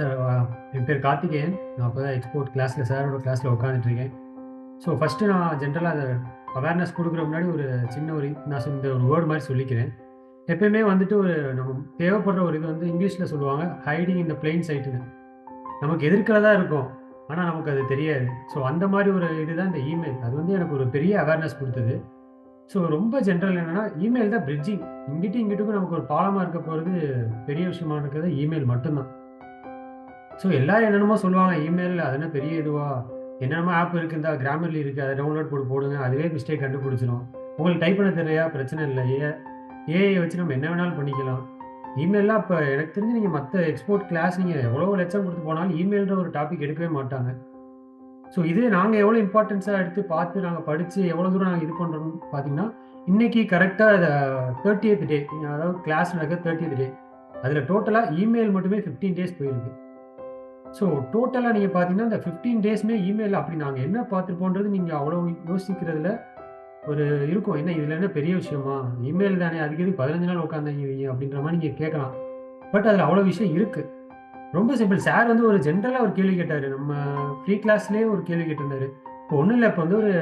Sir என் பேர் கார்த்திகேயன். நான் அப்ப தான் எக்ஸ்போர்ட் கிளாஸில் சாரோட கிளாஸில் உட்காந்துட்ருக்கேன் ஸோ ஃபர்ஸ்ட்டு நான் ஜென்ரலாக அதை அவேர்னஸ் கொடுக்குற முன்னாடி ஒரு சின்ன ஒரு நான் இந்த ஒரு வேர்டு மாதிரி சொல்லிக்கிறேன். எப்பயுமே வந்துட்டு ஒரு நம்ம தேவைப்படுற ஒரு இது வந்து இங்கிலீஷில் சொல்லுவாங்க, ஹைடிங் இந்த பிளெயின் சைட்டுன்னு நமக்கு எதிர்க்கிறதா இருக்கும். ஆனால் நமக்கு அது தெரியாது. ஸோ அந்த மாதிரி ஒரு இதுதான் இந்த இமெயில். அது வந்து எனக்கு ஒரு பெரிய அவேர்னஸ் கொடுத்தது ஸோ ரொம்ப ஜென்ரல் என்னென்னா இமெயில் தான் பிரிட்ஜிங். இங்கிட்டும், இங்கிட்டுக்கும் நமக்கு ஒரு பாலமாக இருக்க போகிறது பெரிய விஷயமா இருக்கிறது இமெயில் மட்டும்தான் ஸோ எல்லாரும் என்னென்னமோ சொல்லுவாங்க. இமெயில் அது என்ன பெரிய இதுவா? என்னென்னமோ ஆப் இருக்குதா இந்தா கிராமர்லி அதை டவுன்லோட் போட்டு போடுங்க. அதுவே மிஸ்டேக் கண்டுபிடிச்சிடும் உங்களுக்கு டைப் பண்ண தெரியலையா? பிரச்சனை இல்லை ஏ ஏஐ வச்சு நம்ம என்ன வேணாலும் பண்ணிக்கலாம். இமெயில்லாம் இப்போ எனக்கு தெரிஞ்சு நீங்கள் மற்ற எக்ஸ்போர்ட் கிளாஸ் நீங்கள் எவ்வளோ லட்சம் கொடுத்து போனாலும் இமெயில்ன்ற ஒரு டாபிக் எடுக்கவே மாட்டாங்க. ஸோ இது நாங்கள் எவ்வளோ இம்பார்ட்டன்ஸாக எடுத்து பார்த்து நாங்கள் படித்து எவ்வளோ தூரம் நாங்கள் இது பண்ணுறோம்னு பார்த்தீங்கன்னா, இன்னைக்கு அதை தேர்ட்டி 30த் டே அதாவது கிளாஸ் நடக்க 30த் டே. அதில் டோட்டலாக இமெயில் மட்டுமே 15 டேஸ் போயிருக்கு. ஸோ டோட்டலாக நீங்கள் பார்த்தீங்கன்னா, இந்த ஃபிஃப்டீன் டேஸ்மே இமெயில் அப்படி நாங்கள் என்ன பார்த்துருப்போன்றது நீங்கள் அவ்வளோ யோசிக்கிறதுல ஒரு இருக்கும். என்ன இதில் என்ன பெரிய விஷயமா? இமெயில் தானே அதுக்கு எதுக்கு 15 நாள் உட்காந்துங்க அப்படின்ற மாதிரி நீங்கள் கேட்கலாம். பட் அதில் அவ்வளோ விஷயம் இருக்குது ரொம்ப சிம்பிள். சார் வந்து ஒரு ஜென்ரலாக ஒரு கேள்வி கேட்டார் நம்ம ஃப்ரீ கிளாஸ்லேயே ஒரு கேள்வி கேட்டிருந்தாரு. இப்போ ஒன்றும் இல்லை இப்போ வந்து ஒரு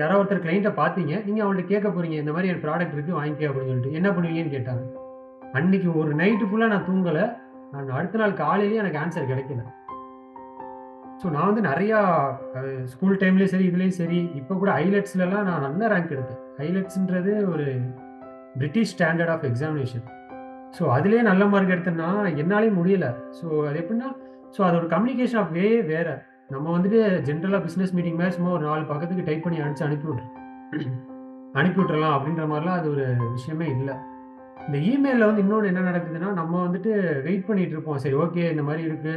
யாரோ ஒருத்தர் கிளைண்ட்டை பார்த்தீங்க. நீங்கள் அவங்கள்ட்ட கேட்க போறீங்க. இந்த மாதிரி என் ப்ராடக்ட் இருக்குது வாங்கிக்க அப்படின்னு சொல்லிட்டு. என்ன பண்ணுவீங்கன்னு கேட்டாங்க. அன்னைக்கு ஒரு நைட்டு ஃபுல்லாக நான் தூங்கலை நான் அடுத்த நாள் காலையிலேயே எனக்கு ஆன்சர் கிடைக்கல. ஸோ நான் வந்து நிறையா ஸ்கூல் டைம்லேயும் சரி, இதுலேயும் சரி, இப்போ கூட ஐலட்ஸ்லலாம் நான் நல்ல ரேங்க் எடுத்தேன். ஐலட்ஸ்ன்றது ஒரு British standard of examination. So அதுலேயே நல்ல மார்க் எடுத்தேன்னா, என்னாலேயும் முடியல. ஸோ அது எப்படின்னா, ஸோ அதோட கம்யூனிகேஷன் ஆஃப் வே வேற. நம்ம வந்துட்டு ஜென்ரலாக பிஸ்னஸ் மீட்டிங் மாதிரி சும்மா ஒரு நாலு பக்கத்துக்கு டைப் பண்ணி அடிச்சு அனுப்பி விட்றேன் அனுப்பி விட்றலாம் அப்படின்ற மாதிரிலாம் அது ஒரு விஷயமே இல்லை இந்த இமெயிலில் வந்து இன்னொன்று என்ன நடக்குதுன்னா, நம்ம வந்துட்டு வெயிட் பண்ணிட்டு இருப்போம். சரி ஓகே இந்த மாதிரி இருக்கு.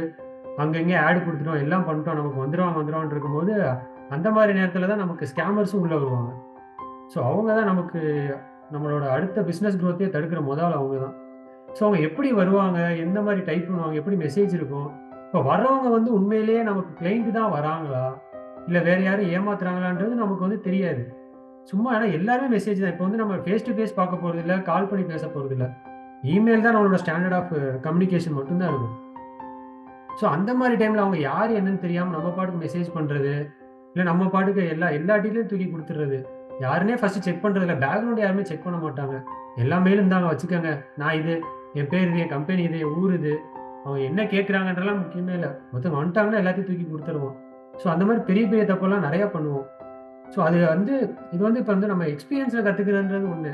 அங்கங்கே ஆட் கொடுத்துட்டோம் எல்லாம் பண்ணிட்டோம். நமக்கு வந்துடும் வந்துடும் இருக்கும்போது, அந்த மாதிரி நேரத்தில் தான் நமக்கு ஸ்கேமர்ஸும் உள்ளே வருவாங்க. ஸோ அவங்க தான் நமக்கு நம்மளோட அடுத்த பிஸ்னஸ் க்ரோத்தையே தடுக்கிற முதல் அவங்க தான். ஸோ அவங்க எப்படி வருவாங்க? எந்த மாதிரி டைப் பண்ணுவாங்க? எப்படி மெசேஜ் இருக்கும்? இப்போ வர்றவங்க வந்து உண்மையிலேயே நமக்கு கிளைண்ட்டு தான் வராங்களா? இல்லை வேற யாரும் ஏமாத்துறாங்களான்றது நமக்கு வந்து தெரியாது. சும்மா ஆனால் எல்லாருமே மெசேஜ் தான். இப்போ வந்து நம்ம ஃபேஸ் டூ ஃபேஸ் பார்க்க போறதில்ல. கால் பண்ணி பேச போறதில்ல. இமெயில் தான் நம்மளோட ஸ்டாண்டர்ட் ஆஃப் கம்யூனிகேஷன் மட்டும்தான் இருக்கும். ஸோ அந்த மாதிரி டைமில் அவங்க யார் என்னன்னு தெரியாமல் நம்ம பாட்டுக்கு மெசேஜ் பண்ணுறது இல்லை நம்ம பாட்டுக்கு எல்லா எல்லா டீட்டெயிலும் தூக்கி கொடுத்துறது யாருன்னே ஃபர்ஸ்ட் செக் பண்ணுறது இல்லை பேக்ரவுண்ட் யாருமே செக் பண்ண மாட்டாங்க. எல்லா மெயிலும் இந்தாங்க வச்சுக்கோங்க நான் இது, என் பேர் இது, என் கம்பெனி இது, என் ஊர் இது. அவங்க என்ன கேட்குறாங்கன்றலாம் முக்கியமே இல்லை மொத்தம் வந்துட்டாங்கன்னா எல்லாத்தையும் தூக்கி கொடுத்துருவோம் ஸோ அந்த மாதிரி பெரிய பெரிய தப்பெல்லாம் நிறையா பண்ணுவோம். ஸோ அது வந்து இது வந்து இப்போ வந்து நம்ம எக்ஸ்பீரியன்ஸில் கத்துக்கிறதுன்றது ஒன்று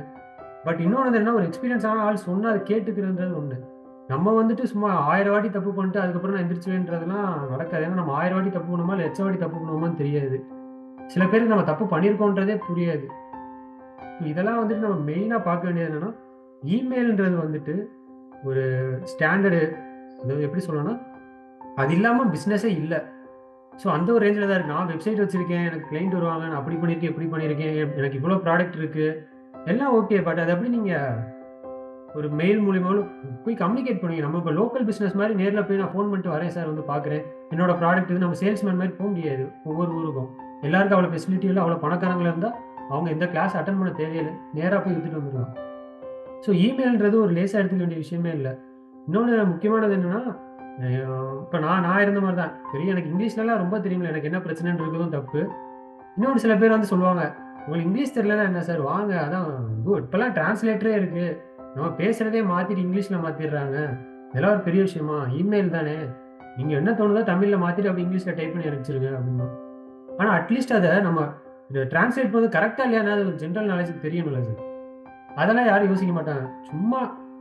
பட் இன்னொன்று வந்து ஒரு எக்ஸ்பீரியன்ஸ் ஆன ஆள் சொன்னால் அத கேட்டுக்கிறதுன்றது ஒன்று நம்ம வந்துட்டு சும்மா ஆயிரம் வாட்டி தப்பு பண்ணிட்டு அதுக்கப்புறம் நான் எந்திரிச்சுவேன்றதுலாம் நடக்காது. ஏன்னா நம்ம ஆயிரம் வாட்டி தப்பு பண்ணுவோமா? இல்லை எச்ச வாட்டி தப்பு பண்ணுவோமான்னு தெரியாது. சில பேருக்கு நம்ம தப்பு பண்ணியிருக்கோன்றதே புரியாது. இதெல்லாம் வந்துட்டு நம்ம மெயினாக பார்க்க வேண்டியது என்னென்னா இமெயில்ன்றது வந்துட்டு ஒரு ஸ்டாண்டர்டு அதாவது எப்படி சொல்லணும்னா, அது இல்லாமல் பிஸ்னஸே இல்லை ஸோ அந்த ஒரு ரேஞ்சில் தான் இருக்கு. நான் வெப்சைட் வச்சிருக்கேன். எனக்கு கிளைண்ட் வருவாங்க. நான் அப்படி பண்ணியிருக்கேன், இப்படி பண்ணியிருக்கேன். எனக்கு இவ்வளோ ப்ராடக்ட் இருக்கு. எல்லாம் ஓகே. பட் அது எப்படி நீங்கள் ஒரு மெயில் மூலியமாவும் போய் கம்யூனிகேட் பண்ணுவீங்க. நம்ம இப்போ லோக்கல் பிஸ்னஸ் மாதிரி நேரில் போய் நான் ஃபோன் பண்ணிட்டு வரேன் சார் வந்து பார்க்குறேன். என்னோட ப்ராடக்ட் இது நம்ம சேல்ஸ்மேன் மாதிரி போக முடியாது. ஒவ்வொரு ஊருக்கும். எல்லாருக்கும் அவ்வளோ ஃபெசிலிட்டி இல்லை அவ்வளோ பணக்காரங்களாக இருந்தால் அவங்க எந்த கிளாஸ் அட்டன் பண்ண தேவையில்லை நேராக போய் எடுத்துகிட்டு வந்துடுவாங்க ஸோ இமெயில்ன்றது ஒரு லேசாக எடுத்துக்க வேண்டிய விஷயமே இல்லை இன்னொன்று முக்கியமானது என்னென்னா இப்போ நான் நான் இருந்த மாதிரி தான். பெரிய எனக்கு இங்கிலீஷ்லலாம் ரொம்ப தெரியும்ல. எனக்கு என்ன பிரச்சனைன்னு இருக்கிறதும் தப்பு. இன்னொன்று சில பேர் வந்து சொல்லுவாங்க, உங்களுக்கு இங்கிலீஷ் தெரியலன்னா என்ன சார் வாங்க. அதான் இப்போல்லாம் டிரான்ஸ்லேட்டரே இருக்கு. நம்ம பேசுகிறதே மாற்றிட்டு இங்கிலீஷில் மாற்றிடுறாங்க இதெல்லாம் ஒரு பெரிய விஷயமா? இமெயில் தானே. நீங்கள் என்ன தோணுதோ தமிழில் மாற்றிட்டு அப்படி இங்கிலீஷில் டைப் பண்ணி அனுப்பிச்சிருங்க அப்படின்னா ஆனால் அட்லீஸ்ட் அதை நம்ம இத டிரான்ஸ்லேட் பண்ணது கரெக்டாக இல்லையா ஒரு ஜென்ரல் நாலேட்ஜ் தெரியணும்ல சார். அதெல்லாம் யாரும் யோசிக்க மாட்டாங்க. சும்மா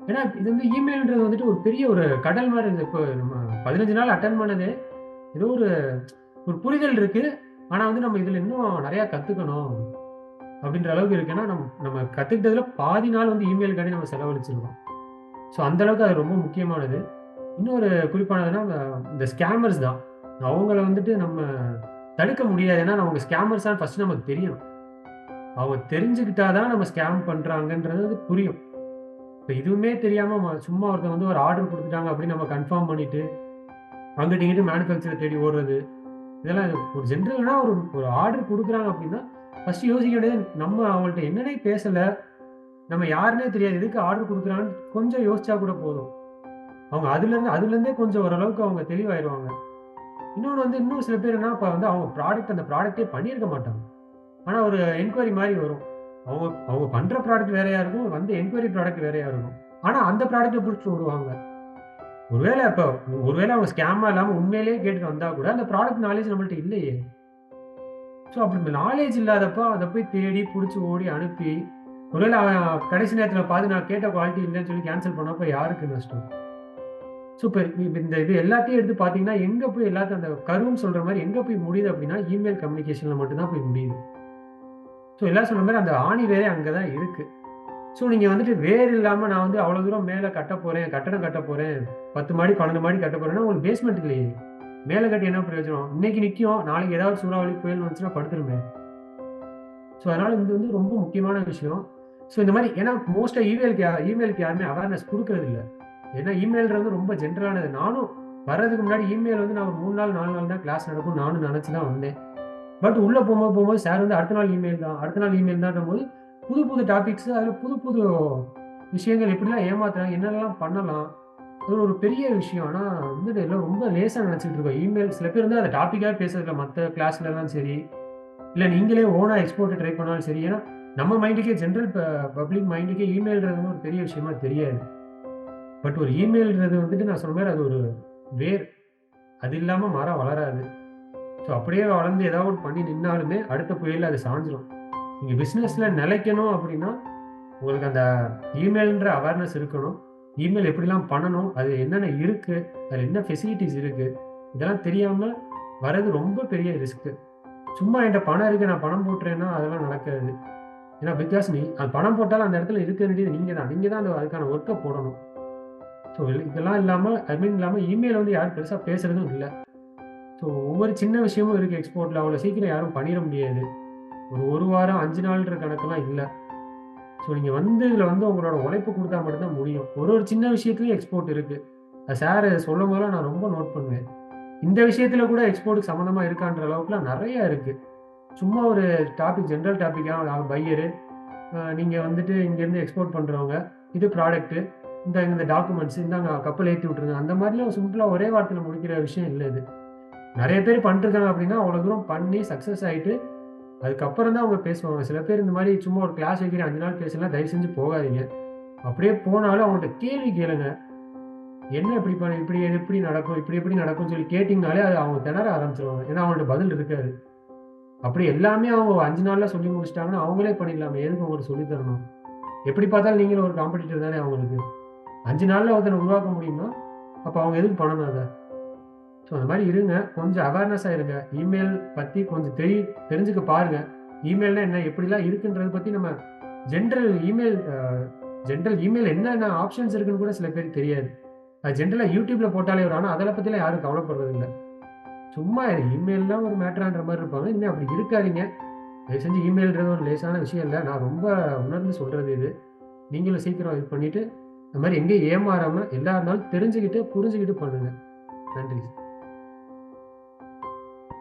ஏன்னா இது வந்து இமெயில்ன்றது வந்துட்டு ஒரு பெரிய ஒரு கடல் மாதிரி இருந்தது இப்போ நம்ம 15 நாள் அட்டன் பண்ணதே, ஏதோ ஒரு ஒரு புரிதல் இருக்கு. ஆனா வந்து நம்ம இதுல இன்னும் நிறைய கத்துக்கணும். அப்படின்ற அளவுக்கு இருக்குன்னா நம்ம நம்ம கத்துக்கிட்டதுல பாதி நாள் வந்து இமெயிலுக்காண்டி நம்ம செலவழிச்சிருக்கோம். ஸோ அந்த அளவுக்கு அது ரொம்ப முக்கியமானது. இன்னொரு குறிப்பானதுன்னா, இந்த ஸ்கேமர்ஸ் தான். அவங்கள வந்துட்டு நம்ம தடுக்க முடியாது. ஏன்னா அவங்க ஸ்கேமர்ஸான்னு ஃபர்ஸ்ட் நமக்கு தெரியணும். அவங்க தெரிஞ்சுக்கிட்டா தான் நம்ம ஸ்கேம் பண்றாங்கன்றது புரியும். இப்போ இதுவுமே தெரியாமல் சும்மா ஒருத்தர் வந்து ஒரு ஆர்டர் கொடுத்துட்டாங்க அப்படின்னு நம்ம கன்ஃபார்ம் பண்ணிட்டு, அங்கிட்டு இங்கிட்டு மேனுஃபேக்சரர் தேடி ஓடுறது. இதெல்லாம் ஒரு ஜென்ரலாக ஒரு ஒரு ஆர்டர் கொடுக்குறாங்க அப்படின்னா, ஃபர்ஸ்ட் யோசிக்க வேண்டியது நம்ம அவங்கள்ட்ட என்னன்னே பேசலை நம்ம யாருன்னே தெரியாது. எதுக்கு ஆர்டர் கொடுக்குறான்னு கொஞ்சம் யோசிச்சா கூட போதும். அவங்க அதுலேருந்து அதுலேருந்தே கொஞ்சம் ஓரளவுக்கு அவங்க தெளிவாயிருவாங்க. இன்னொன்று வந்து இன்னும் சில பேர் என்ன இப்போ வந்து அவங்க ப்ராடக்ட் அந்த ப்ராடக்ட்டே பண்ணியிருக்க மாட்டாங்க. ஆனால் ஒரு என்கொயரி மாதிரி வரும். அவங்க அவங்க பண்ற ப்ராடக்ட் வேறையா இருக்கும். வந்து என்கொயரி ப்ராடக்ட் வேறையா இருக்கும். ஆனா அந்த ப்ராடக்ட்ட பிடிச்சி விடுவாங்க. ஒருவேளை இப்போ ஒருவேளை அவங்க ஸ்கேமா இல்லாம உண்மையிலேயே கேட்டுட்டு வந்தா கூட, அந்த ப்ராடக்ட் நாலேஜ் நம்மள்ட்ட இல்லையே! ஸோ அப்படி நாலேஜ் இல்லாதப்போ அதை போய் தேடி பிடிச்சி ஓடி அனுப்பி, ஒருவேளை அவன் கடைசி நேரத்தில் பார்த்து நான் கேட்ட குவாலிட்டி இல்லைன்னு சொல்லி கேன்சல் பண்ணப்போ யாருக்கு நஷ்டம்? சூப்பர் இந்த இது எல்லாத்தையும் எடுத்து பார்த்தீங்கன்னா, எங்கே போய் எல்லாத்தையும் அந்த கருவுன்னு சொல்கிற மாதிரி எங்கே போய் முடியுது அப்படின்னா, இமெயில் கம்யூனிகேஷனில் மட்டும் தான் போய் முடியுது. ஸோ எல்லாம் சொன்ன மாதிரி அந்த ஆணி வேரே அங்கே தான் இருக்குது ஸோ நீங்கள் வந்துட்டு வேர் இல்லாமல் நான் வந்து அவ்வளோ தூரம் மேலே கட்ட போகிறேன் கட்டடம் கட்ட போகிறேன் பத்து மாடி, 12 மாடி கட்ட போகிறேன்னா உங்களுக்கு பேஸ்மெண்ட் இல்லையே! மேலே கட்டி என்ன பிரயோஜனம்? இன்னைக்கு நிற்கும் நாளைக்கு ஏதாவது சூறாவளி, புயல் வந்துச்சுன்னா படுத்துருமே! ஸோ அதனால் இது வந்து ரொம்ப முக்கியமான விஷயம். ஸோ இந்த மாதிரி ஏன்னா மோஸ்ட்டாக இமெயிலுக்கு இமெயிலுக்கு யாருமே அவேர்னஸ் கொடுக்கறது இல்லை ஏன்னா இமெயில்ன்றது ரொம்ப ஜென்ரலானது. நானும் வர்றதுக்கு முன்னாடி இமெயில் வந்து நான் ஒரு 3 நாள், நாலு நாள் தான் கிளாஸ் நடக்கும் நானும் நினச்சி தான் வந்தேன். பட் உள்ளே போகும்போது போகும்போது சார் வந்து அடுத்த நாள் இமெயில் தான், அடுத்த நாள் இமெயில் தான் போது புது புது டாபிக்ஸ் அதில் புது புது விஷயங்கள் எப்படிலாம் ஏமாத்துறாங்க என்னெல்லாம் பண்ணலாம். அது ஒரு பெரிய விஷயம். ஆனால் வந்து எல்லாம் ரொம்ப லேசாக நெனச்சுக்கிட்டு இருக்கோம். இமெயில் சில பேர் வந்து அதை டாப்பிக்காக பேசுறதுல மற்ற கிளாஸ்லலாம் சரி, இல்லை நீங்களே ஓனாக எக்ஸ்போர்ட்டு ட்ரை பண்ணாலும் சரி. ஏன்னா நம்ம மைண்டுக்கே ஜென்ரல் பப்ளிக் மைண்டுக்கே இமெயில்ன்றது வந்து ஒரு பெரிய விஷயமா தெரியாது. பட் ஒரு இமெயில்ன்றது வந்துட்டு நான் சொன்ன மாதிரி அது ஒரு வேர். அது இல்லாமல் மரம் வளராது. ஸோ அப்படியே வளர்ந்து ஏதாவது ஒண்ணு பண்ணி நின்னாலுமே, அடுத்த புயலில் அது சாஞ்சிரும். நீங்கள் பிஸ்னஸில் நிலைக்கணும் அப்படின்னா, உங்களுக்கு அந்த இமெயில்ன்ற அவேர்னஸ் இருக்கணும். இமெயில் எப்படிலாம் பண்ணணும்? அது என்னென்ன இருக்குது அதில் என்ன ஃபெசிலிட்டிஸ் இருக்குது இதெல்லாம் தெரியாமல் வர்றது ரொம்ப பெரிய ரிஸ்க்கு சும்மா என்கிட்ட பணம் இருக்குது நான் பணம் போட்டுறேன்னா அதெல்லாம் நடக்காது. ஏன்னா பிகாஸ் நீ அது பணம் போட்டாலும் அந்த இடத்துல இருக்க வேண்டியது நீங்கள் தான். நீங்கள் தான் அந்த அதுக்கான ஒர்க்கை போடணும். ஸோ இதெல்லாம் இல்லாமல் ஐ மீன் இல்லாமல் இமெயில் வந்து யாரும் பெருசாக பேசுகிறதும் இல்லை ஸோ ஒவ்வொரு சின்ன விஷயமும் இருக்குது எக்ஸ்போர்ட்டில் அவ்வளோ சீக்கிரம் யாரும் பண்ணிட முடியாது. ஒரு ஒரு வாரம், அஞ்சு நாள்ன்ற கணக்கெல்லாம் இல்லை ஸோ நீங்கள் வந்து இதில் வந்து உங்களோட உழைப்பு கொடுத்தா மட்டும் தான் முடியும். ஒரு ஒரு சின்ன விஷயத்துலையும் எக்ஸ்போர்ட் இருக்குது சார் சொல்லும் போதெல்லாம் நான் ரொம்ப நோட் பண்ணுவேன். இந்த விஷயத்தில் கூட எக்ஸ்போர்ட்டுக்கு சம்மந்தமாக இருக்கான்ற அளவுக்குலாம் நிறையா இருக்குது சும்மா ஒரு டாபிக் ஜென்ரல் டாப்பிக்காக பையரு, நீங்கள் வந்துட்டு இங்கேருந்து எக்ஸ்போர்ட் பண்ணுறவங்க இது ப்ராடக்ட்டு இந்த இந்த டாக்குமெண்ட்ஸ், இந்தாங்க கப்பல் ஏற்றி விட்ருங்க அந்த மாதிரிலாம் சிம்பிளாக ஒரே வாரத்தில் முடிக்கிற விஷயம் இல்லை இது. நிறைய பேர் பண்ணிருக்காங்க அப்படின்னா, அவ்வளோ தூரம் பண்ணி சக்ஸஸ் ஆகிட்டு அதுக்கப்புறம் தான் அவங்க பேசுவாங்க. சில பேர் இந்த மாதிரி சும்மா ஒரு கிளாஸ் வைக்கிறேன் அஞ்சு நாள் பேசலாம் தயவு செஞ்சு போகாதீங்க. அப்படியே போனாலும் அவங்கள்ட்ட கேள்வி கேளுங்க. என்ன இப்படி பண்ண இப்படி இது எப்படி நடக்கும்? இப்படி எப்படி நடக்கும்னு சொல்லி கேட்டிங்கனாலே அது அவங்க திணற ஆரம்பிச்சிருவாங்க ஏன்னா அவங்கள்ட்ட பதில் இருக்காது. அப்படி எல்லாமே அவங்க அஞ்சு நாளில் சொல்லி முடிச்சிட்டாங்கன்னா அவங்களே பண்ணிடலாமே. எதுக்கு உங்களுக்கு சொல்லி தரணும்? எப்படி பார்த்தாலும் நீங்களும் ஒரு காம்படிட்டர் தானே அவங்களுக்கு. அஞ்சு நாளில் ஒருத்தனை உருவாக்க முடியும்னா, அப்போ அவங்க எதுக்கு பண்ணணும் அதை ஸோ அந்த மாதிரி இருங்க. கொஞ்சம் அவேர்னஸாக இருங்க. இமெயில் பற்றி கொஞ்சம் தெரி தெரிஞ்சுக்க பாருங்க. இமெயில்னா என்ன? எப்படிலாம் இருக்குன்றத பற்றி நம்ம ஜென்ரல் இமெயில் ஜென்ரல் இமெயில் என்னென்ன ஆப்ஷன்ஸ் இருக்குன்னு கூட சில பேருக்கு தெரியாது. அது ஜென்ரலாக யூடியூப்பில் போட்டாலே வரும். ஆனால் அதை பற்றிலாம் யாரும் கவலைப்படுறதில்ல. சும்மா இமெயில்னா ஒரு மேட்டரான்ற மாதிரி இருப்பாங்க. இன்னும் அப்படி இருக்காதீங்க. தயவு செஞ்சு இமெயில்ன்றது ஒரு லேசான விஷயம் இல்லை நான் ரொம்ப உணர்ந்து சொல்கிறது இது. நீங்களும் சீக்கிரம் இது பண்ணிவிட்டு அந்த மாதிரி எங்கேயும் ஏமாறாமல் எல்லா இருந்தாலும் தெரிஞ்சுக்கிட்டு, புரிஞ்சுக்கிட்டு பண்ணுங்கள் நன்றி.